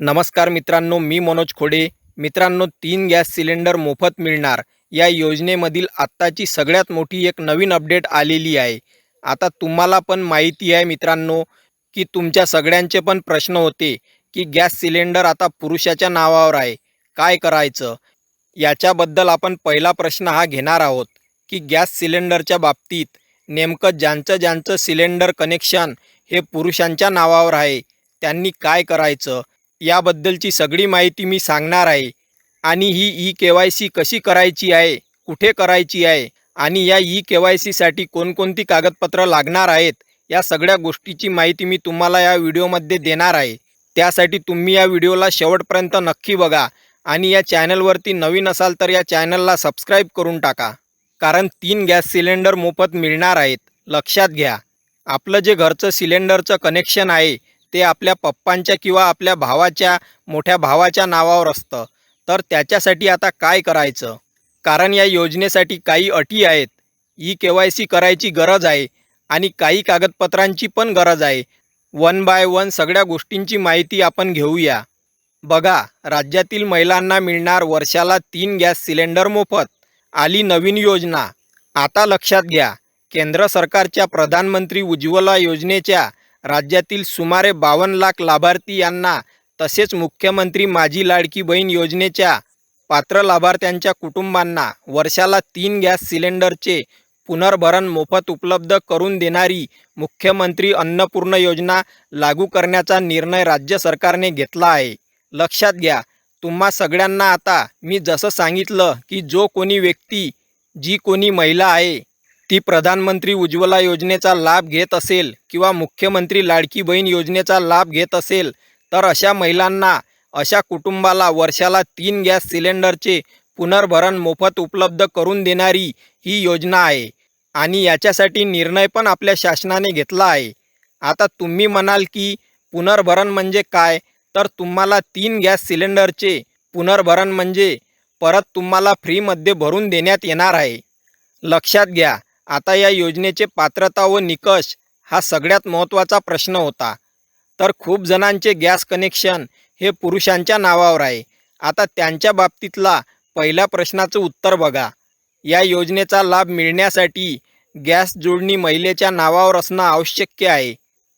नमस्कार मित्रांनो मी मनोज खोडे. मित्रांनो तीन गॅस सिलेंडर मोफत मिळणार. या योजनेमधील आत्ताची सगळ्यात मोठी एक नवीन अपडेट आलेली आहे. आता तुम्हाला पण माहिती आहे मित्रांनो की तुमच्या सगळ्यांचे पण प्रश्न होते की गॅस सिलेंडर आता पुरुषाच्या नावावर आहे. काय करायचं? याच्याबद्दल आपण पहिला प्रश्न हा घेणार आहोत की गॅस सिलेंडरच्या बाबतीत नेमकं ज्यांचं ज्यांचं सिलेंडर कनेक्शन हे पुरुषांच्या नावावर आहे त्यांनी काय करायचं? याबद्दलची सगळी माहिती मी सांगणार आहे. आणि ही ई के वाय सी कशी करायची आहे? कुठे करायची आहे? आणि या ई के वाय सीसाठी कोणकोणती कागदपत्रं लागणार आहेत? या सगळ्या गोष्टीची माहिती मी तुम्हाला या व्हिडिओमध्ये देणार आहे. त्यासाठी तुम्ही या व्हिडिओला शेवटपर्यंत नक्की बघा. आणि या चॅनलवरती नवीन असाल तर या चॅनलला सबस्क्राईब करून टाका. कारण तीन गॅस सिलेंडर मोफत मिळणार आहेत. लक्षात घ्या. आपलं जे घरचं सिलेंडरचं कनेक्शन आहे ते आपल्या पप्पांच्या किंवा आपल्या भावाच्या मोठ्या भावाच्या नावावर असतं. तर त्याच्यासाठी आता काय करायचं? कारण या योजनेसाठी काही अटी आहेत. ई के वाय सी करायची गरज आहे आणि काही कागदपत्रांची पण गरज आहे. वन बाय वन सगळ्या गोष्टींची माहिती आपण घेऊया. बघा राज्यातील महिलांना मिळणार वर्षाला तीन गॅस सिलेंडर मोफत. आली नवीन योजना. आता लक्षात घ्या केंद्र सरकारच्या प्रधानमंत्री उज्ज्वला योजनेच्या राज्यातील सुमारे बावन्न लाख लाभार्थी यांना तसेच मुख्यमंत्री माझी लाडकी बहीण योजनेच्या पात्र लाभार्थ्यांच्या कुटुंबांना वर्षाला तीन गॅस सिलेंडरचे पुनर्भरण मोफत उपलब्ध करून देणारी मुख्यमंत्री अन्नपूर्ण योजना लागू करण्याचा निर्णय राज्य सरकारने घेतला आहे. लक्षात घ्या तुम्हा सगळ्यांना आता मी जसं सांगितलं की जो कोणी व्यक्ती जी कोणी महिला आहे ती प्रधानमंत्री उज्ज्वला योजनेचा लाभ घेत असेल किंवा मुख्यमंत्री लाडकी बहीण योजनेचा लाभ घेत असेल तर अशा महिलांना अशा कुटुंबाला वर्षाला तीन गॅस सिलेंडरचे पुनर्भरण मोफत उपलब्ध करून देणारी ही योजना आहे आणि याच्यासाठी निर्णय पण आपल्या शासनाने घेतला आहे. आता तुम्ही म्हणाल की पुनर्भरण म्हणजे काय? तर तुम्हाला तीन गॅस सिलेंडरचे पुनर्भरण म्हणजे परत तुम्हाला फ्रीमध्ये भरून देण्यात येणार आहे. लक्षात घ्या आता या योजनेचे पात्रता व निकष हा सगळ्यात महत्त्वाचा प्रश्न होता. तर खूप जणांचे गॅस कनेक्शन हे पुरुषांच्या नावावर आहे. आता त्यांच्या बाबतीतला पहिल्या प्रश्नाचं उत्तर बघा. या योजनेचा लाभ मिळण्यासाठी गॅस जोडणी महिलेच्या नावावर असणं आवश्यक आहे.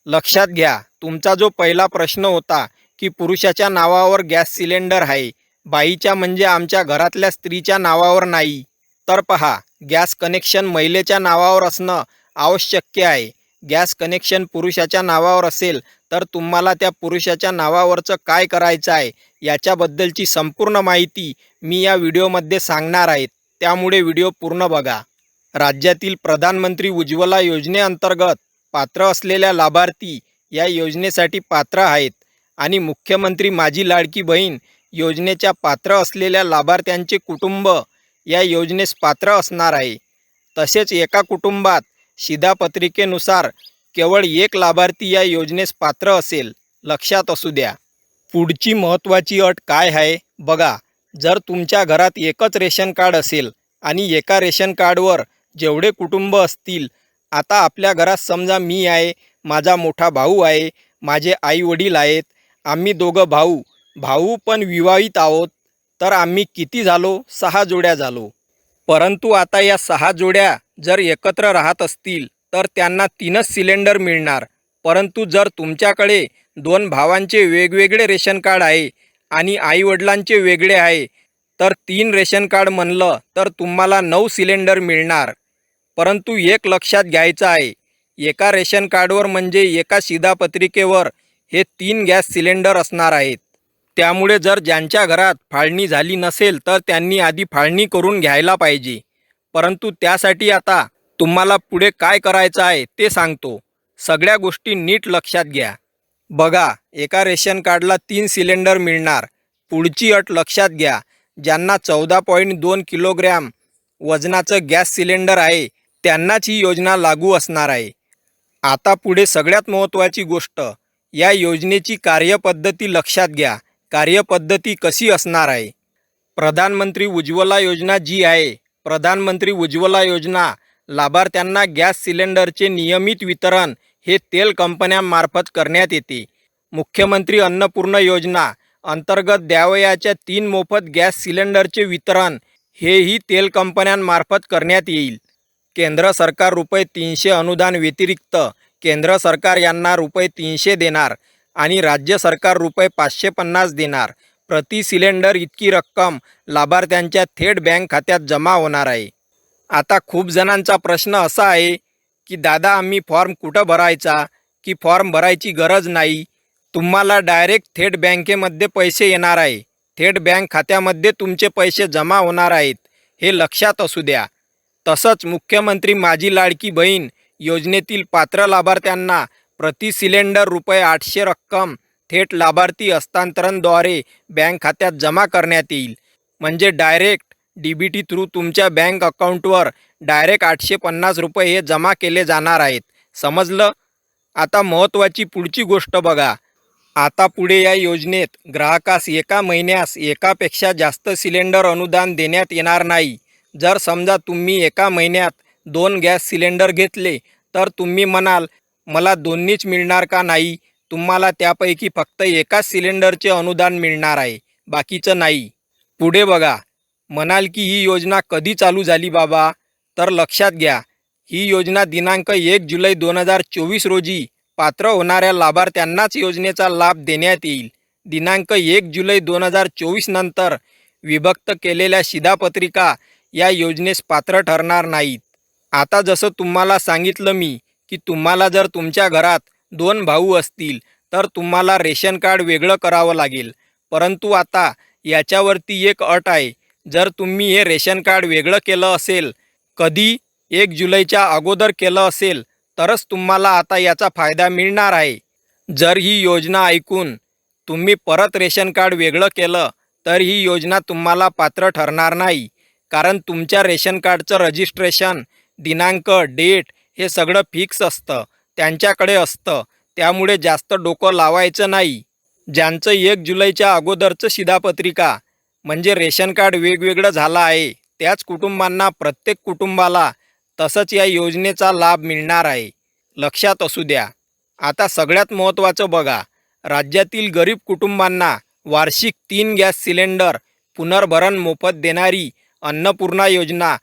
लक्षात घ्या तुमचा जो पहिला प्रश्न होता की पुरुषाच्या नावावर गॅस सिलेंडर आहे बाईच्या म्हणजे आमच्या घरातल्या स्त्रीच्या नावावर नाही. तर पहा गॅस कनेक्शन महिलेच्या नावावर असणं आवश्यक आहे. गॅस कनेक्शन पुरुषाच्या नावावर असेल तर तुम्हाला त्या पुरुषाच्या नावावरचं काय करायचं आहे याच्याबद्दलची संपूर्ण माहिती मी या व्हिडिओमध्ये सांगणार आहे. त्यामुळे व्हिडिओ पूर्ण बघा. राज्यातील प्रधानमंत्री उज्ज्वला योजनेअंतर्गत पात्र असलेल्या लाभार्थी या योजनेसाठी पात्र आहेत आणि मुख्यमंत्री माझी लाडकी बहीण योजनेच्या पात्र असलेल्या लाभार्थ्यांचे कुटुंब या योजनेस पात्र असणार आहे. तसेच एका कुटुंबात शिधापत्रिकेनुसार केवळ एक लाभार्थी या योजनेस पात्र असेल लक्षात असू द्या. पुढची महत्त्वाची अट काय आहे? बघा जर तुमच्या घरात एकच रेशन कार्ड असेल आणि एका रेशन कार्डवर जेवढे कुटुंब असतील आता आपल्या घरात समजा मी आहे माझा मोठा भाऊ आहे माझे आई वडील आहेत आम्ही दोघं भाऊ भाऊ पण विवाहित आहोत तर आम्ही किती झालो? सहा जोड्या झालो. परंतु आता या सहा जोड्या जर एकत्र राहत असतील तर त्यांना तीनच सिलेंडर मिळणार. परंतु जर तुमच्याकडे दोन भावांचे वेगवेगळे रेशन कार्ड आहे आणि आईवडिलांचे वेगळे आहे तर तीन रेशन कार्ड म्हणलं तर तुम्हाला नऊ सिलेंडर मिळणार. परंतु एक लक्षात घ्यायचं आहे एका रेशन कार्डवर म्हणजे एका शिधापत्रिकेवर हे तीन गॅस सिलेंडर असणार आहेत. त्यामुळे जर ज्यांच्या घरात फाळणी झाली नसेल तर त्यांनी आधी फाळणी करून घ्यायला पाहिजे. परंतु त्यासाठी आता तुम्हाला पुढे काय करायचं आहे ते सांगतो. सगळ्या गोष्टी नीट लक्षात घ्या. बघा एका रेशन कार्डला तीन सिलेंडर मिळणार. पुढची अट लक्षात घ्या. ज्यांना चौदा पॉईंट दोन किलोग्रॅम वजनाचं गॅस सिलेंडर आहे त्यांनाच ही योजना लागू असणार आहे. आता पुढे सगळ्यात महत्त्वाची गोष्ट या योजनेची कार्यपद्धती लक्षात घ्या. कार्यपद्धती कशी असणार आहे? प्रधानमंत्री उज्ज्वला योजना जी आहे प्रधानमंत्री उज्ज्वला योजना लाभार्थ्यांना गॅस सिलेंडरचे नियमित वितरण हे तेल कंपन्यांमार्फत करण्यात येते. मुख्यमंत्री अन्नपूर्ण योजना अंतर्गत द्यावयाच्या तीन मोफत गॅस सिलेंडरचे वितरण हेही तेल कंपन्यांमार्फत करण्यात येईल. केंद्र सरकार रुपये तीनशे अनुदान व्यतिरिक्त केंद्र सरकार यांना रुपये तीनशे देणार. आणि राज्य सरकार रुपये पाचशे पन्नास देणार. प्रति सिलेंडर इतकी रक्कम लाभार्थ्यांच्या थेट बँक खात्यात जमा होणार आहे. आता खूप जणांचा प्रश्न असा आहे की दादा आम्ही फॉर्म कुठं भरायचा? की फॉर्म भरायची गरज नाही. तुम्हाला डायरेक्ट थेट बँकेमध्ये पैसे येणार आहे. थेट बँक खात्यामध्ये तुमचे पैसे जमा होणार आहेत. हे लक्षात असू द्या. तसंच मुख्यमंत्री माझी लाडकी बहीण योजनेतील पात्र लाभार्थ्यांना प्रति सिलेंडर रुपये आठशे रक्कम थेट लाभार्थी हस्तांतरणद्वारे बँक खात्यात जमा करण्यात येईल. म्हणजे direct D B T through तुमच्या बँक अकाउंटवर डायरेक्ट आठशे पन्नास रुपये हे जमा केले जाणार आहेत. समजलं? आता महत्त्वाची पुढची गोष्ट बघा. आता पुढे या योजनेत ग्राहकास एका महिन्यास एकापेक्षा जास्त सिलेंडर अनुदान देण्यात येणार नाही. जर समजा तुम्ही एका महिन्यात दोन गॅस सिलेंडर घेतले तर तुम्ही म्हणाल मला दोन्हीच मिळणार का नाही? तुम्हाला त्यापैकी फक्त एकाच सिलेंडरचे अनुदान मिळणार आहे बाकीचं नाही. पुढे बघा. म्हणाल की ही योजना कधी चालू झाली बाबा? तर लक्षात घ्या. ही योजना दिनांक एक जुलै दोन हजार चोवीस रोजी पात्र होणाऱ्या लाभार्थ्यांनाच योजनेचा लाभ देण्यात येईल. दिनांक एक जुलै दोन हजार चोवीस नंतर विभक्त केलेल्या शिधापत्रिका या योजनेस पात्र ठरणार नाहीत. आता जसं तुम्हाला सांगितलं मी की तुम्हाला जर तुमच्या घरात दोन भाऊ असतील तर तुम्हाला रेशन कार्ड वेगळं करावं लागेल. परंतु आता याच्यावरती एक अट आहे. जर तुम्ही हे रेशन कार्ड वेगळं केलं असेल कधी एक जुलैच्या अगोदर केलं असेल तरच तुम्हाला आता याचा फायदा मिळणार आहे. जर ही योजना ऐकून तुम्ही परत रेशन कार्ड वेगळं केलं तर ही योजना तुम्हाला पात्र ठरणार नाही. कारण तुमच्या रेशन कार्डचं रजिस्ट्रेशन दिनांक डेट हे सगळं फिक्स असतं. त्यांच्याकडे असतं. त्यामुळे जास्त डोकं लावायचं नाही. ज्यांचं एक जुलैच्या अगोदरचं शिधापत्रिका म्हणजे रेशन कार्ड वेगवेगळं झालं आहे त्याच कुटुंबांना प्रत्येक कुटुंबाला तसंच या योजनेचा लाभ मिळणार आहे. लक्षात असू द्या. आता सगळ्यात महत्त्वाचं बघा. राज्यातील गरीब कुटुंबांना वार्षिक तीन गॅस सिलेंडर पुनर्भरण मोफत देणारी अन्नपूर्णा योजना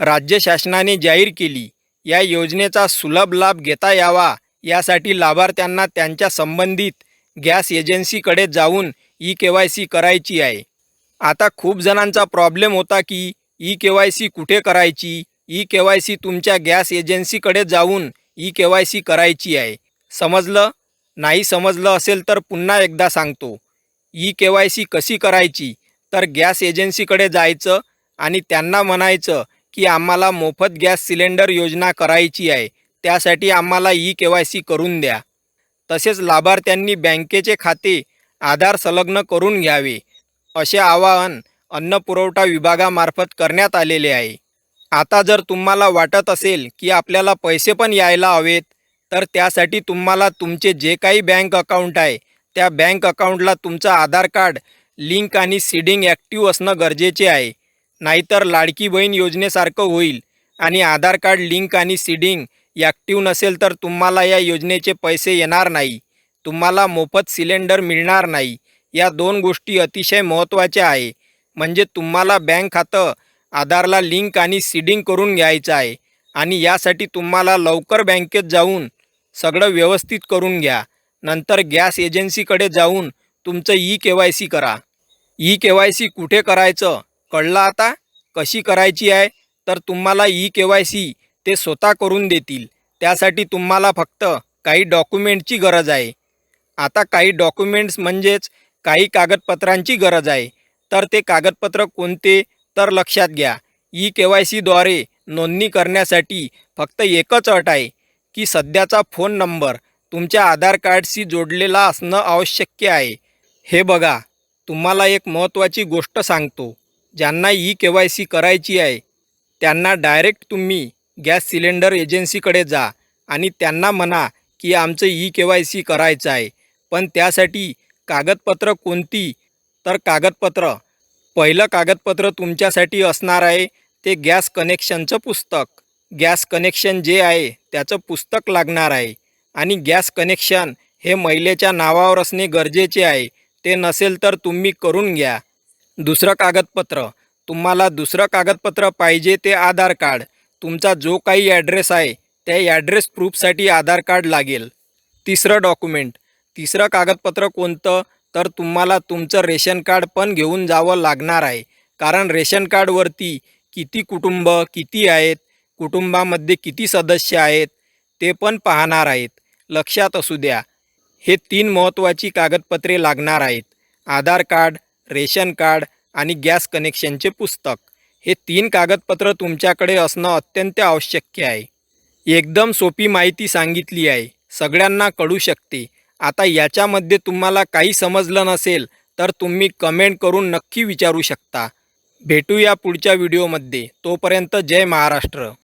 राज्य शासनाने जाहीर केली. या योजनेचा सुलभ लाभ घेता यावा. यासाठी लाभार्थ्यांना त्यांच्या संबंधित गॅस एजन्सीकडे जाऊन ई के वाय सी करायची आहे. आता खूप जणांचा प्रॉब्लेम होता की ई के वाय सी कुठे करायची? ई के वाय सी तुमच्या गॅस एजन्सीकडे जाऊन ई के वाय सी करायची आहे. समजलं? नाही समजलं असेल तर पुन्हा एकदा सांगतो. ई के वाय सी कशी करायची? तर गॅस एजन्सीकडे जायचं आणि त्यांना म्हणायचं की आम्हाला मोफत गॅस सिलेंडर योजना करायची आहे. त्यासाठी आम्हाला ई के वाय सी करून द्या. तसेच लाभार्थ्यांनी बँकेचे खाते आधार संलग्न करून घ्यावे. असे आवाहन अन्न पुरवठा विभागामार्फत करण्यात आलेले आहे. आता जर तुम्हाला वाटत असेल की आपल्याला पैसे पण यायला हवेत तर त्यासाठी तुम्हाला तुमचे जे काही बँक अकाउंट आहे त्या बँक अकाउंटला तुमचं आधार कार्ड लिंक आणि सीडिंग ॲक्टिव्ह असणं गरजेचे आहे. नाहीतर लाडकी बहीण योजनेसारखं होईल आणि आधार कार्ड लिंक आणि सीडिंग ॲक्टिव्ह नसेल तर तुम्हाला या योजनेचे पैसे येणार नाही. तुम्हाला मोफत सिलेंडर मिळणार नाही. या दोन गोष्टी अतिशय महत्त्वाच्या आहे. म्हणजे तुम्हाला बँक खातं आधारला लिंक आणि सीडिंग करून घ्यायचं आहे आणि यासाठी तुम्हाला लवकर बँकेत जाऊन सगळं व्यवस्थित करून घ्या. नंतर गॅस एजन्सीकडे जाऊन तुमचं ई के वाय सी करा. ई के वाय सी कुठे करायचं? कळलं आता? कशी करायची आहे? तर तुम्हाला ई के वाय सी ते स्वतः करून देतील. त्यासाठी तुम्हाला फक्त काही डॉक्युमेंटची गरज आहे. आता काही डॉक्युमेंट्स म्हणजेच काही कागदपत्रांची गरज आहे. तर ते कागदपत्र कोणते? तर लक्षात घ्या. ई के वाय सीद्वारे नोंदणी करण्यासाठी फक्त एकच अट आहे की सध्याचा फोन नंबर तुमच्या आधार कार्डशी जोडलेला असणं आवश्यक आहे. हे बघा तुम्हाला एक महत्त्वाची गोष्ट सांगतो. ज्यांना ई के वाय सी करायची आहे त्यांना डायरेक्ट तुम्ही गॅस सिलेंडर एजन्सीकडे जा आणि त्यांना म्हणा की आमचं ई के वाय सी करायचं आहे. पण त्यासाठी कागदपत्र कोणती? तर कागदपत्र. पहिलं कागदपत्र तुमच्यासाठी असणार आहे ते गॅस कनेक्शनचं पुस्तक. गॅस कनेक्शन जे आहे त्याचं पुस्तक लागणार आहे. आणि गॅस कनेक्शन हे महिलेच्या नावावर असणे गरजेचे आहे ते नसेल तर तुम्ही करून घ्या. दुसरं कागदपत्र. तुम्हाला दुसरं कागदपत्र पाहिजे ते आधार कार्ड. तुमचा जो काही ॲड्रेस आहे त्या ॲड्रेस प्रूफसाठी आधार कार्ड लागेल. तिसरं डॉक्युमेंट. तिसरं कागदपत्र कोणतं? तर तुम्हाला तुमचं रेशन कार्ड पण घेऊन जावं लागणार आहे. कारण रेशन कार्डवरती किती कुटुंब किती आहेत कुटुंबामध्ये किती सदस्य आहेत ते पण पाहणार आहेत. लक्षात असू द्या. हे तीन महत्त्वाची कागदपत्रे लागणार आहेत. आधार कार्ड रेशन कार्ड आणि गॅस कनेक्शनचे पुस्तक. हे तीन कागदपत्र तुमच्याकडे असणं अत्यंत आवश्यक आहे. एकदम सोपी माहिती सांगितली आहे. सगळ्यांना कळू शकते. आता याच्यामध्ये तुम्हाला काही समजलं नसेल तर तुम्ही कमेंट करून नक्की विचारू शकता. भेटूया पुढच्या व्हिडिओमध्ये. तोपर्यंत जय महाराष्ट्र.